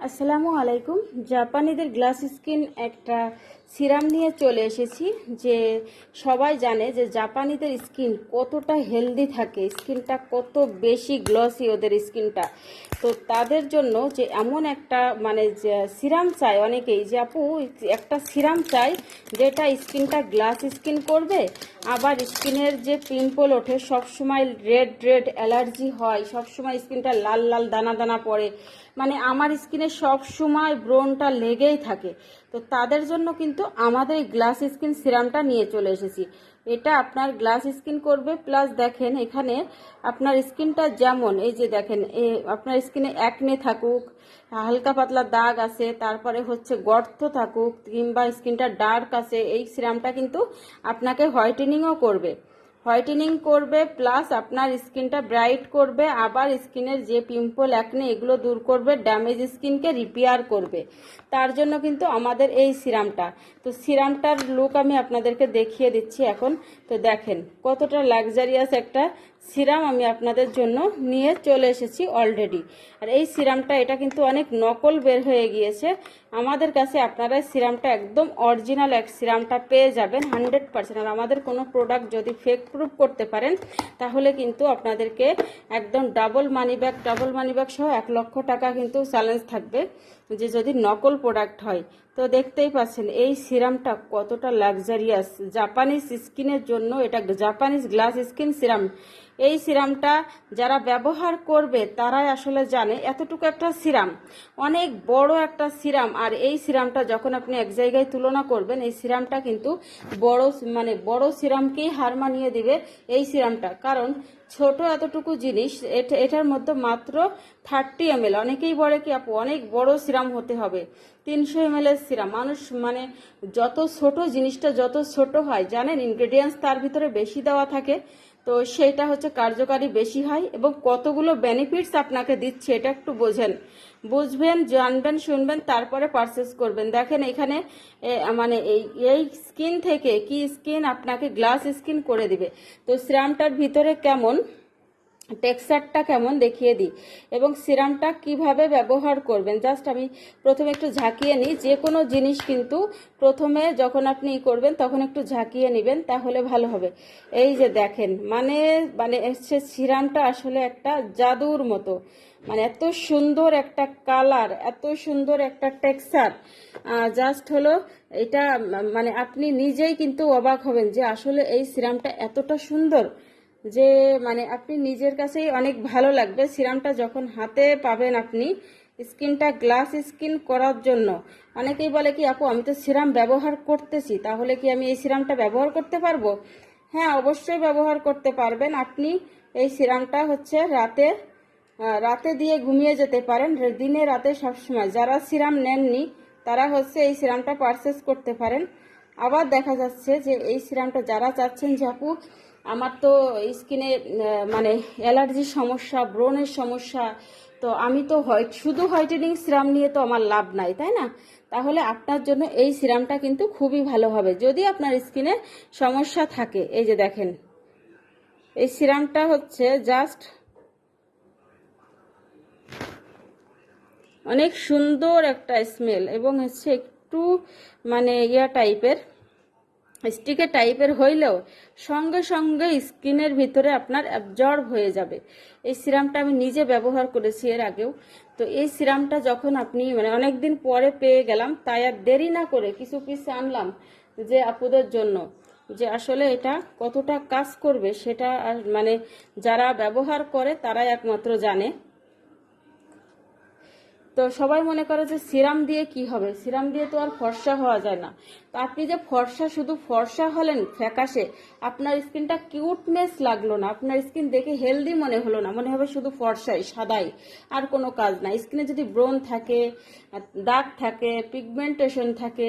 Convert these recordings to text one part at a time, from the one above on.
আসসালামু আলাইকুম। জাপানিদের গ্লাস স্কিন একটা সিরাম নিয়ে চলে এসেছি যে সবাই জানে যে জাপানিদের স্কিন কতটা হেলদি থাকে, স্কিনটা কত বেশি গ্লসি ওদের স্কিনটা। তো তাদের জন্য যে এমন একটা মানে সিরাম চাই অনেকেই যে, আপু, একটা সিরাম চাই যেটা স্কিনটা গ্লাস স্কিন করবে, আবার স্কিনের যে পিম্পল ওঠে সবসময় রেড রেড অ্যালার্জি হয়, সবসময় স্কিনটা লাল লাল দানা দানা পড়ে। মানে আমার স্কিনে সব সময় ব্রনটা লেগেই থাকে। তো তাদের জন্য কিন্তু আমাদের গ্লাস স্কিন সিরামটা নিয়ে চলে এসেছি। এটা আপনার গ্লাস স্কিন করবে, প্লাস দেখেন এখানে আপনার স্কিনটা যেমন, এই যে দেখেন আপনার স্কিনে একনে থাকুক, হালকা পাতলা দাগ আছে, তারপরে হচ্ছে গর্ত থাকুক, কিংবা স্কিনটা ডার্ক আছে, এই সিরামটা কিন্তু আপনাকে হোয়াইটেনিংও করবে। হোয়াইটেনিং করবে, প্লাস আপনার স্কিনটা ব্রাইট করবে, আবার স্কিনের যে পিম্পল একনে এগুলো দূর করবে ড্যামেজ স্কিনকে রিপেয়ার করবে। তার জন্য কিন্তু আমাদের এই সিরামটা। তো সিরামটার লুক আমি আপনাদেরকে দেখিয়ে দিচ্ছি এখন। তো দেখেন, কতটা লাক্সারিয়াস একটা সিরাম আমি আপনাদের জন্য নিয়ে চলে এসেছি অলরেডি আর এই সিরামটা, এটা কিন্তু অনেক নকল বের হয়ে গিয়েছে। আমাদের কাছে আপনারা সিরামটা একদম অরিজিনাল এক সিরামটা পেয়ে যাবেন হান্ড্রেড পার্সেন্ট আর আমাদের কোনো প্রোডাক্ট যদি ফেক প্রুফ করতে পারেন, তাহলে কিন্তু আপনাদেরকে একদম double money bag double money bag সহ এক লক্ষ টাকা কিন্তু চ্যালেঞ্জ থাকবে যে যদি নকল প্রোডাক্ট হয়। তো দেখতেই পাচ্ছেন, এই সিরামটা কতটা লাক্সারিয়াস জাপানিজ স্কিনের জন্য এটা জাপানিজ গ্লাস স্কিন সিরাম। এই সিরামটা যারা ব্যবহার করবে তারাই আসলে জানে এতটুকু একটা সিরাম। অনেক বড় একটা সিরাম আর এই সিরামটা যখন আপনি এক জায়গায় তুলনা করবেন, এই সিরামটা কিন্তু বড় মানে বড় সিরামকেই হার মানিয়ে দিবে এই সিরামটা। কারণ ছোট এতটুকু জিনিস, এটা, এটার মধ্যে মাত্র থার্টি এম অনেকেই বলে কি, আপু, অনেক বড় সিরাম হতে হবে। তিনশো এম সিরাম। মানুষ মানে যত ছোট জিনিসটা যত ছোট হয়, জানেন ইনগ্রেডিয়েন্টস তার ভিতরে বেশি দেওয়া থাকে। তো সেটা হচ্ছে কার্যকারী বেশি হয় এবং কতগুলো বেনিফিটস আপনাকে দিচ্ছে এটা একটু বোঝেন। বুঝবেন, জানবেন, শুনবেন, তারপরে পারচেস করবেন। দেখেন এখানে মানে এই এই স্কিন থেকে কি স্কিন আপনাকে গ্লাস স্কিন করে দিবে। তো সিরামটার ভিতরে কেমন? টেক্সচারটা কেমন দেখিয়ে দিই এবং সিরামটা কীভাবে ব্যবহার করবেন। জাস্ট আমি প্রথমে একটু ঝাঁকিয়ে নিই। যে কোনো জিনিস কিন্তু প্রথমে যখন আপনি করবেন, তখন একটু ঝাঁকিয়ে নেবেন, তাহলে ভালো হবে। এই যে দেখেন মানে মানে হচ্ছে সিরামটা আসলে একটা জাদুর মতো। মানে এত সুন্দর একটা কালার, এত সুন্দর একটা টেক্সচার। জাস্ট হলো এটা মানে আপনি নিজেই কিন্তু অবাক হবেন যে আসলে এই সিরামটা এতটা সুন্দর। যে মানে আপনি নিজের কাছেই অনেক ভালো লাগবে। সিরামটা যখন হাতে পাবেন আপনি, স্কিনটা গ্লাস স্কিন করার জন্য। অনেকেই বলে কি, আপু, আমি তো সিরাম ব্যবহার করতেছি, তাহলে কি আমি এই সিরামটা ব্যবহার করতে পারব? হ্যাঁ অবশ্যই ব্যবহার করতে পারবেন। আপনি এই সিরামটা হচ্ছে রাতে রাতে দিয়ে ঘুমিয়ে যেতে পারেন। দিনে রাতে সবসময়। যারা সিরাম নেননি, তারা হচ্ছে এই সিরামটা পারচেস করতে পারেন। আবার দেখা যাচ্ছে যে এই সিরামটা যারা চাচ্ছেন যে, আপু আমার তো স্কিনে মানে অ্যালার্জির সমস্যা, ব্রণের সমস্যা, তো আমি তো হোয়াইট, শুধু হোয়াইটেনিং সিরাম নিয়ে তো আমার লাভ নাই, তাই না? তাহলে আপনার জন্য এই সিরামটা কিন্তু খুবই ভালো হবে। যদি আপনার স্কিনে সমস্যা থাকে, এই যে দেখেন, এই সিরামটা হচ্ছে জাস্ট অনেক সুন্দর একটা স্মেল এবং হচ্ছে একটু মানে ইয়া টাইপের। স্টিকের টাইপের হইলেও সঙ্গে সঙ্গে স্কিনের ভিতরে আপনার অ্যাবজর্ব হয়ে যাবে। এই সিরামটা আমি নিজে ব্যবহার করেছি এর আগেও। তো এই সিরামটা যখন আপনি মানে অনেক দিন পরে পেয়ে গেলাম, তাই আর দেরি না করে কিছু পিস আনলাম যে আপুদের জন্য। যে আসলে এটা কতটা কাজ করবে সেটা মানে যারা ব্যবহার করে তারাই একমাত্র জানে। তো সবাই মনে করে যে সিরাম দিয়ে কি হবে? সিরাম দিয়ে তো আর ফর্সা হওয়া যায় না। তো আপনি যে ফর্সা, শুধু ফর্সা হলেন ফ্যাকাশে, আপনার স্কিনটা কিউটনেস লাগল না, আপনার স্কিন দেখে হেলদি মনে হলো না, মনে হবে শুধু ফর্সাই, সাদাই, আর কোনো কাজ না। স্কিনে যদি ব্রণ থাকে, দাগ থাকে পিগমেন্টেশন থাকে,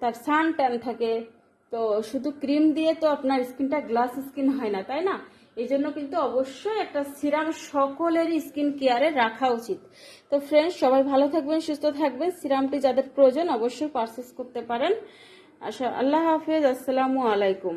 তার সান ট্যান থাকে, তো শুধু ক্রিম দিয়ে তো আপনার স্কিনটা গ্লাস স্কিন হয় না, তাই না? এই জন্য কিন্তু অবশ্যই একটা সিরাম সকলের স্কিন কেয়ারে রাখা উচিত। তো ফ্রেন্ডস সবাই ভালো থাকবেন, সুস্থ থাকবেন। সিরামটি যাদের প্রয়োজন অবশ্যই পারচেস করতে পারেন। আচ্ছা আল্লাহ হাফেজ, আসসালামু আলাইকুম।